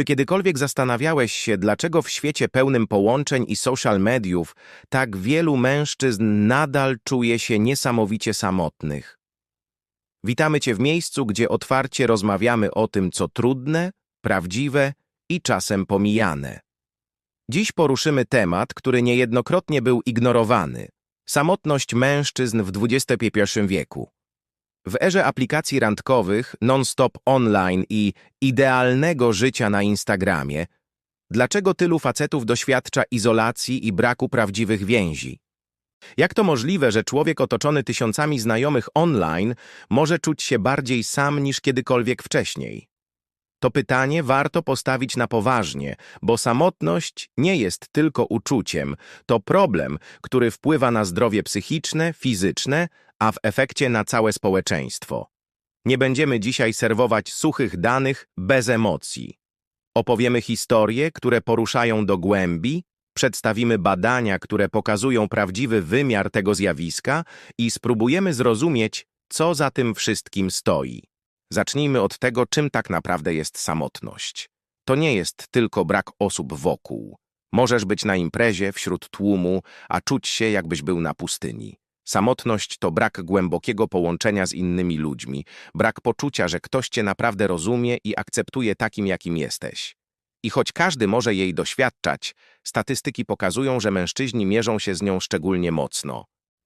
Czy kiedykolwiek zastanawiałeś się, dlaczego w świecie pełnym połączeń i social mediów tak wielu mężczyzn nadal czuje się niesamowicie samotnych? Witamy Cię w miejscu, gdzie otwarcie rozmawiamy o tym, co trudne, prawdziwe i czasem pomijane. Dziś poruszymy temat, który niejednokrotnie był ignorowany samotność mężczyzn w XXI wieku. W erze aplikacji randkowych, non-stop online i idealnego życia na Instagramie, dlaczego tylu facetów doświadcza izolacji i braku prawdziwych więzi? Jak to możliwe, że człowiek otoczony tysiącami znajomych online może czuć się bardziej sam niż kiedykolwiek wcześniej? To pytanie warto postawić na poważnie, bo samotność nie jest tylko uczuciem, to problem, który wpływa na zdrowie psychiczne, fizyczne, a w efekcie na całe społeczeństwo. Nie będziemy dzisiaj serwować suchych danych bez emocji. Opowiemy historie, które poruszają do głębi, przedstawimy badania, które pokazują prawdziwy wymiar tego zjawiska i spróbujemy zrozumieć, co za tym wszystkim stoi. Zacznijmy od tego, czym tak naprawdę jest samotność. To nie jest tylko brak osób wokół. Możesz być na imprezie, wśród tłumu, a czuć się, jakbyś był na pustyni. Samotność to brak głębokiego połączenia z innymi ludźmi, brak poczucia, że ktoś cię naprawdę rozumie i akceptuje takim, jakim jesteś. I choć każdy może jej doświadczać, statystyki pokazują, że mężczyźni mierzą się z nią szczególnie mocno.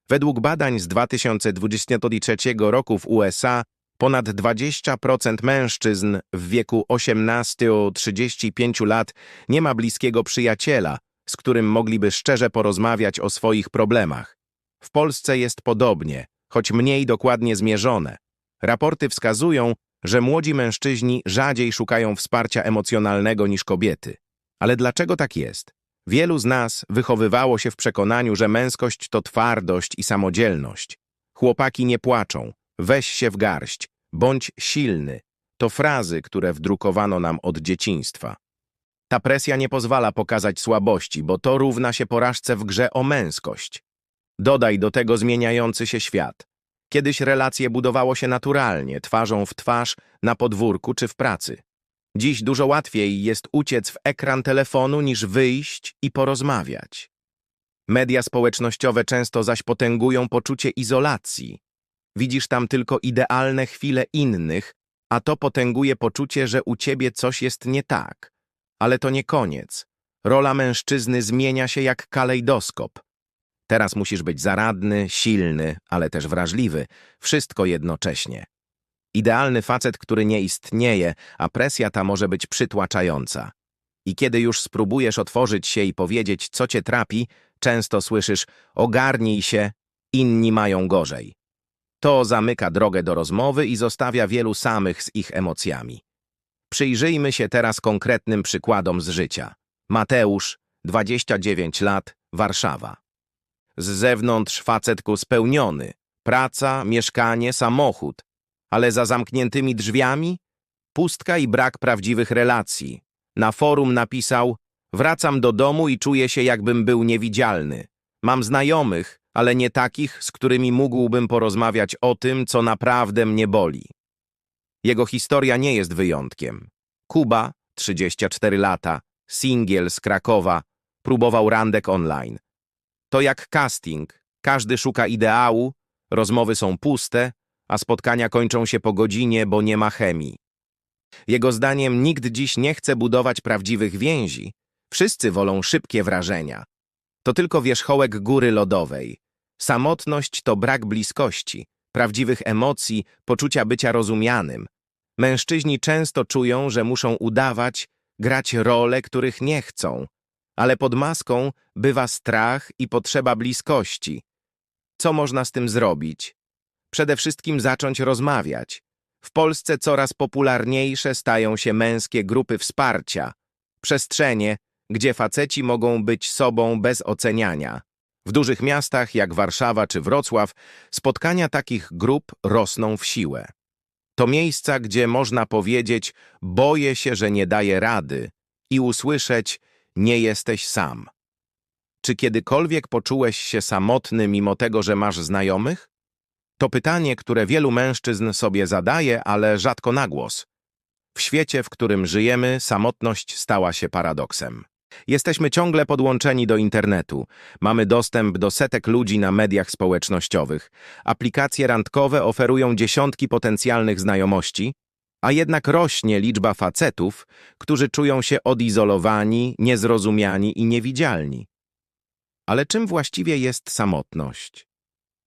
Według badań z 2023 roku w USA ponad 20% mężczyzn w wieku 18-35 lat nie ma bliskiego przyjaciela, z którym mogliby szczerze porozmawiać o swoich problemach. W Polsce jest podobnie, choć mniej dokładnie zmierzone. Raporty wskazują, że młodzi mężczyźni rzadziej szukają wsparcia emocjonalnego niż kobiety. Ale dlaczego tak jest? Wielu z nas wychowywało się w przekonaniu, że męskość to twardość i samodzielność. Chłopaki nie płaczą, weź się w garść, bądź silny. To frazy, które wdrukowano nam od dzieciństwa. Ta presja nie pozwala pokazać słabości, bo to równa się porażce w grze o męskość. Dodaj do tego zmieniający się świat. Kiedyś relacje budowało się naturalnie, twarzą w twarz, na podwórku czy w pracy. Dziś dużo łatwiej jest uciec w ekran telefonu niż wyjść i porozmawiać. Media społecznościowe często zaś potęgują poczucie izolacji. Widzisz tam tylko idealne chwile innych, a to potęguje poczucie, że u ciebie coś jest nie tak. Ale to nie koniec. Rola mężczyzny zmienia się jak kalejdoskop. Teraz musisz być zaradny, silny, ale też wrażliwy. Wszystko jednocześnie. Idealny facet, który nie istnieje, a presja ta może być przytłaczająca. I kiedy już spróbujesz otworzyć się i powiedzieć, co cię trapi, często słyszysz ogarnij się, inni mają gorzej. To zamyka drogę do rozmowy i zostawia wielu samych z ich emocjami. Przyjrzyjmy się teraz konkretnym przykładom z życia. Mateusz, 29 lat, Warszawa. Z zewnątrz facetku spełniony. Praca, mieszkanie, samochód. Ale za zamkniętymi drzwiami? Pustka i brak prawdziwych relacji. Na forum napisał Wracam do domu i czuję się jakbym był niewidzialny. Mam znajomych, ale nie takich, z którymi mógłbym porozmawiać o tym, co naprawdę mnie boli. Jego historia nie jest wyjątkiem. Kuba, 34 lata, singiel z Krakowa, próbował randek online. To jak casting. Każdy szuka ideału, rozmowy są puste, a spotkania kończą się po godzinie, bo nie ma chemii. Jego zdaniem nikt dziś nie chce budować prawdziwych więzi. Wszyscy wolą szybkie wrażenia. To tylko wierzchołek góry lodowej. Samotność to brak bliskości, prawdziwych emocji, poczucia bycia rozumianym. Mężczyźni często czują, że muszą udawać, grać role, których nie chcą, ale pod maską bywa strach i potrzeba bliskości. Co można z tym zrobić? Przede wszystkim zacząć rozmawiać. W Polsce coraz popularniejsze stają się męskie grupy wsparcia, przestrzenie, gdzie faceci mogą być sobą bez oceniania. W dużych miastach jak Warszawa czy Wrocław spotkania takich grup rosną w siłę. To miejsca, gdzie można powiedzieć boję się, że nie daję rady i usłyszeć nie jesteś sam. Czy kiedykolwiek poczułeś się samotny mimo tego, że masz znajomych? To pytanie, które wielu mężczyzn sobie zadaje, ale rzadko na głos. W świecie, w którym żyjemy, samotność stała się paradoksem. Jesteśmy ciągle podłączeni do internetu. Mamy dostęp do setek ludzi na mediach społecznościowych. Aplikacje randkowe oferują dziesiątki potencjalnych znajomości, a jednak rośnie liczba facetów, którzy czują się odizolowani, niezrozumiani i niewidzialni. Ale czym właściwie jest samotność?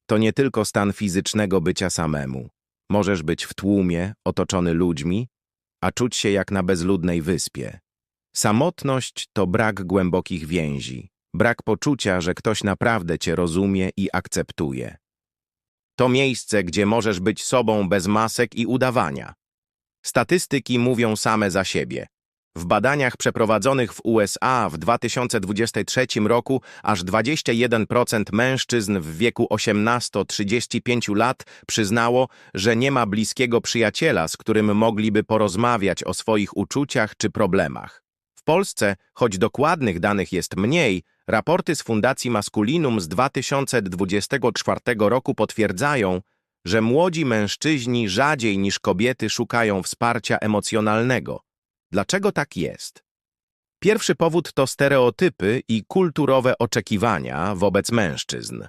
To nie tylko stan fizycznego bycia samemu. Możesz być w tłumie, otoczony ludźmi, a czuć się jak na bezludnej wyspie. Samotność to brak głębokich więzi, brak poczucia, że ktoś naprawdę cię rozumie i akceptuje. To miejsce, gdzie możesz być sobą bez masek i udawania. Statystyki mówią same za siebie. W badaniach przeprowadzonych w USA w 2023 roku aż 21% mężczyzn w wieku 18-35 lat przyznało, że nie ma bliskiego przyjaciela, z którym mogliby porozmawiać o swoich uczuciach czy problemach. Polsce, choć dokładnych danych jest mniej, raporty z Fundacji Maskulinum z 2024 roku potwierdzają, że młodzi mężczyźni rzadziej niż kobiety szukają wsparcia emocjonalnego. Dlaczego tak jest? Pierwszy powód to stereotypy i kulturowe oczekiwania wobec mężczyzn.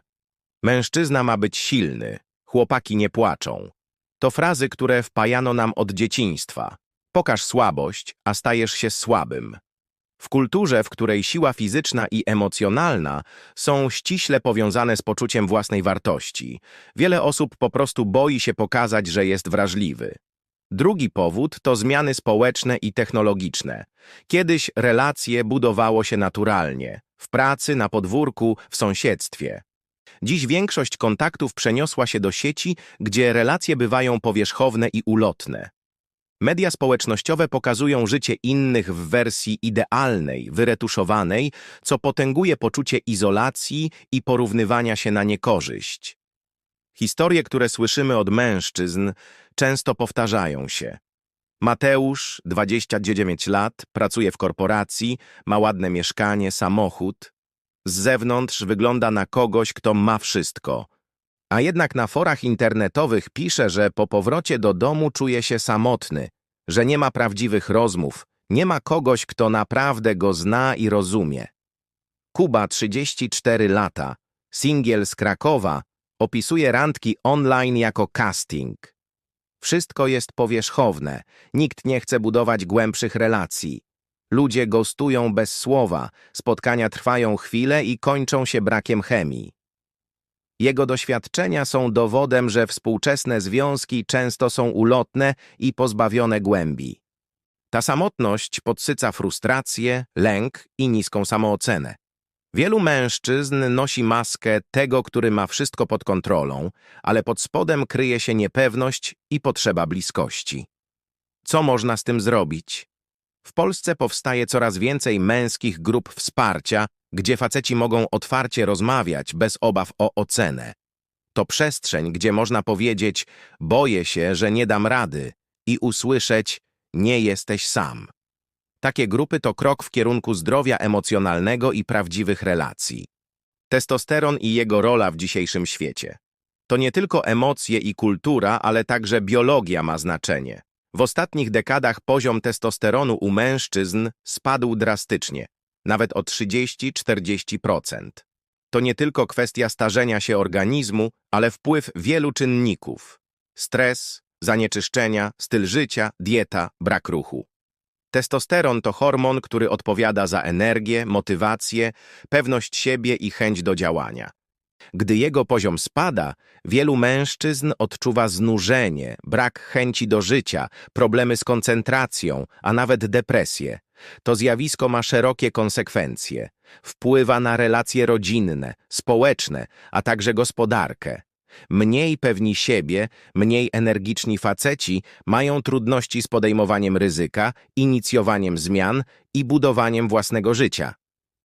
Mężczyzna ma być silny, chłopaki nie płaczą. To frazy, które wpajano nam od dzieciństwa. Pokaż słabość, a stajesz się słabym. W kulturze, w której siła fizyczna i emocjonalna są ściśle powiązane z poczuciem własnej wartości, wiele osób po prostu boi się pokazać, że jest wrażliwy. Drugi powód to zmiany społeczne i technologiczne. Kiedyś relacje budowało się naturalnie, w pracy, na podwórku, w sąsiedztwie. Dziś większość kontaktów przeniosła się do sieci, gdzie relacje bywają powierzchowne i ulotne. Media społecznościowe pokazują życie innych w wersji idealnej, wyretuszowanej, co potęguje poczucie izolacji i porównywania się na niekorzyść. Historie, które słyszymy od mężczyzn, często powtarzają się. Mateusz, 29 lat, pracuje w korporacji, ma ładne mieszkanie, samochód. Z zewnątrz wygląda na kogoś, kto ma wszystko. A jednak na forach internetowych pisze, że po powrocie do domu czuje się samotny, że nie ma prawdziwych rozmów, nie ma kogoś, kto naprawdę go zna i rozumie. Kuba, 34 lata, singiel z Krakowa, opisuje randki online jako casting. Wszystko jest powierzchowne, nikt nie chce budować głębszych relacji. Ludzie gostują bez słowa, spotkania trwają chwilę i kończą się brakiem chemii. Jego doświadczenia są dowodem, że współczesne związki często są ulotne i pozbawione głębi. Ta samotność podsyca frustrację, lęk i niską samoocenę. Wielu mężczyzn nosi maskę tego, który ma wszystko pod kontrolą, ale pod spodem kryje się niepewność i potrzeba bliskości. Co można z tym zrobić? W Polsce powstaje coraz więcej męskich grup wsparcia, gdzie faceci mogą otwarcie rozmawiać bez obaw o ocenę. To przestrzeń, gdzie można powiedzieć boję się, że nie dam rady i usłyszeć nie jesteś sam. Takie grupy to krok w kierunku zdrowia emocjonalnego i prawdziwych relacji. Testosteron i jego rola w dzisiejszym świecie. To nie tylko emocje i kultura, ale także biologia ma znaczenie. W ostatnich dekadach poziom testosteronu u mężczyzn spadł drastycznie, nawet o 30-40%. To nie tylko kwestia starzenia się organizmu, ale wpływ wielu czynników. Stres, zanieczyszczenia, styl życia, dieta, brak ruchu. Testosteron to hormon, który odpowiada za energię, motywację, pewność siebie i chęć do działania. Gdy jego poziom spada, wielu mężczyzn odczuwa znużenie, brak chęci do życia, problemy z koncentracją, a nawet depresję. To zjawisko ma szerokie konsekwencje. Wpływa na relacje rodzinne, społeczne, a także gospodarkę. Mniej pewni siebie, mniej energiczni faceci mają trudności z podejmowaniem ryzyka, inicjowaniem zmian i budowaniem własnego życia.